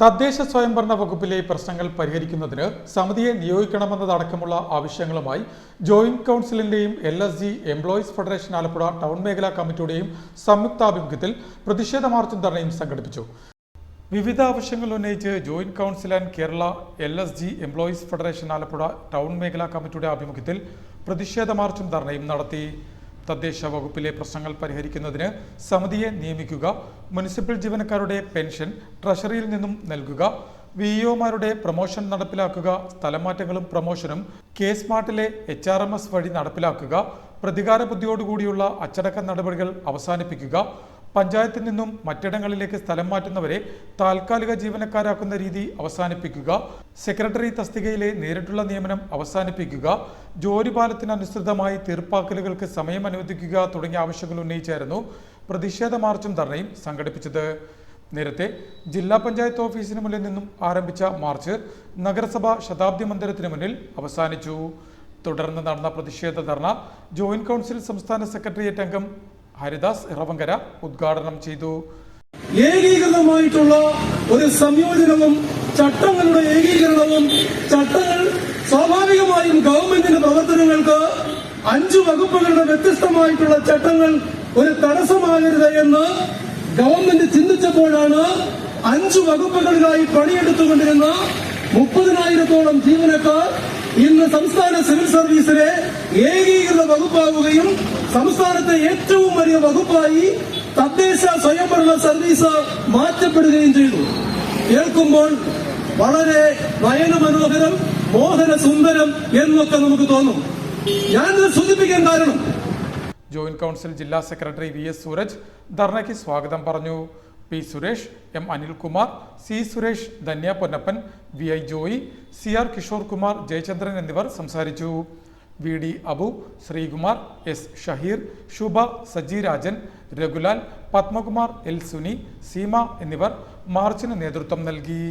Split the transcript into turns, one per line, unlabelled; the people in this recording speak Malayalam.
തദ്ദേശ സ്വയംഭരണ വകുപ്പിലെ പ്രശ്നങ്ങൾ പരിഹരിക്കുന്നതിന് സമിതിയെ നിയോഗിക്കണമെന്നതടക്കമുള്ള ആവശ്യങ്ങളുമായി joint കൗൺസിലിന്റെയും L S G employees federation Alappuzha town മേഖലാ കമ്മിറ്റിയുടെയും സംയുക്താഭിമുഖ്യത്തിൽ പ്രതിഷേധ മാർച്ചും ധർണയും സംഘടിപ്പിച്ചു. വിവിധ ആവശ്യങ്ങൾ ഉന്നയിച്ച് joint council and Kerala L S G employees federation Alappuzha town മേഖലാ കമ്മിറ്റിയുടെ ആഭിമുഖ്യത്തിൽ പ്രതിഷേധ മാർച്ചും ധർണയും നടത്തി. തദ്ദേശ വകുപ്പിലെ പ്രശ്നങ്ങൾ പരിഹരിക്കുന്നതിന് സമിതിയെ നിയമിക്കുക മുനിസിപ്പൽ ജീവനക്കാരുടെ പെൻഷൻ ട്രഷറിയിൽ നിന്നും നൽകുക വി ഒമാരുടെ പ്രൊമോഷൻ നടപ്പിലാക്കുക സ്ഥലമാറ്റങ്ങളും പ്രൊമോഷനും കെ സ്മാർട്ടിലെ എച്ച് ആർ എം എസ് വഴി നടപ്പിലാക്കുക പ്രതികാര ബുദ്ധിയോടുകൂടിയുള്ള അച്ചടക്ക നടപടികൾ അവസാനിപ്പിക്കുക പഞ്ചായത്തിൽ നിന്നും മറ്റിടങ്ങളിലേക്ക് സ്ഥലം മാറ്റുന്നവരെ താൽക്കാലിക ജീവനക്കാരാക്കുന്ന രീതി അവസാനിപ്പിക്കുക. സെക്രട്ടറി തസ്തികയിലെ നേരിട്ടുള്ള നിയമനം അവസാനിപ്പിക്കുക. ജോലിപാലത്തിനനുസൃതമായി തീർപ്പാക്കലുകൾക്ക് സമയം അനുവദിക്കുക തുടങ്ങിയ ആവശ്യങ്ങൾ ഉന്നയിച്ചായിരുന്നു പ്രതിഷേധ മാർച്ചും ധർണയും സംഘടിപ്പിച്ചത്. നേരത്തെ ജില്ലാ പഞ്ചായത്ത് ഓഫീസിന് മുന്നിൽ നിന്നും ആരംഭിച്ച മാർച്ച് നഗരസഭ ശതാബ്ദി മന്ദിരത്തിന് മുന്നിൽ അവസാനിച്ചു. തുടർന്ന് നടന്ന പ്രതിഷേധ ധർണ ജോയിന്റ് കൗൺസിൽ സംസ്ഥാന സെക്രട്ടേറിയറ്റ് അംഗം ഹരിദാസ് ഇറവങ്കര ഉദ്ഘാടനം ചെയ്തു.
ഏകീകൃതമായിട്ടുള്ള ഒരു സംയോജനവും ചട്ടങ്ങളുടെ ഏകീകരണവും ചട്ടങ്ങൾ സ്വാഭാവികമായും ഗവൺമെന്റിന്റെ പ്രവർത്തനങ്ങൾക്ക് അഞ്ചു വകുപ്പുകളുടെ വ്യത്യസ്തമായിട്ടുള്ള ചട്ടങ്ങൾ ഒരു തടസ്സമാകരുത് എന്ന് ഗവൺമെന്റ് ചിന്തിച്ചപ്പോഴാണ് അഞ്ചു വകുപ്പുകളിലായി പണിയെടുത്തുകൊണ്ടിരുന്ന മുപ്പതിനായിരത്തോളം ജീവനക്കാർ ഇന്ന് സംസ്ഥാന സിവിൽ സർവീസിലെ ഏകീകൃത വകുപ്പാവുകയും സംസ്ഥാനത്തെ ഏറ്റവും വലിയ വകുപ്പായി തദ്ദേശ സ്വയംഭരണ സർവീസ് മാറ്റപ്പെടുകയും ചെയ്തു. കേൾക്കുമ്പോൾ വളരെ നയനമനോഹരം മോഹന സുന്ദരം എന്നൊക്കെ നമുക്ക് തോന്നും. ഞാൻ സൂചിപ്പിക്കാൻ കാരണം.
ജോയിന്റ് കൗൺസിൽ ജില്ലാ സെക്രട്ടറി വി എസ് സൂരജ് ധർണയ്ക്ക് സ്വാഗതം പറഞ്ഞു. P Suresh M Anilkumar C Suresh Dhanya Ponnappan V I Joy C R Kishore Kumar Jayachandran എന്നിവർ സംസാരിച്ചു. V D Abu Sreekumar S Shaheer Shubha Saji Rajan രഘുലാൽ Padmakumar L Suni Seema എന്നിവർ മാർച്ചിന് നേതൃത്വം നൽകി.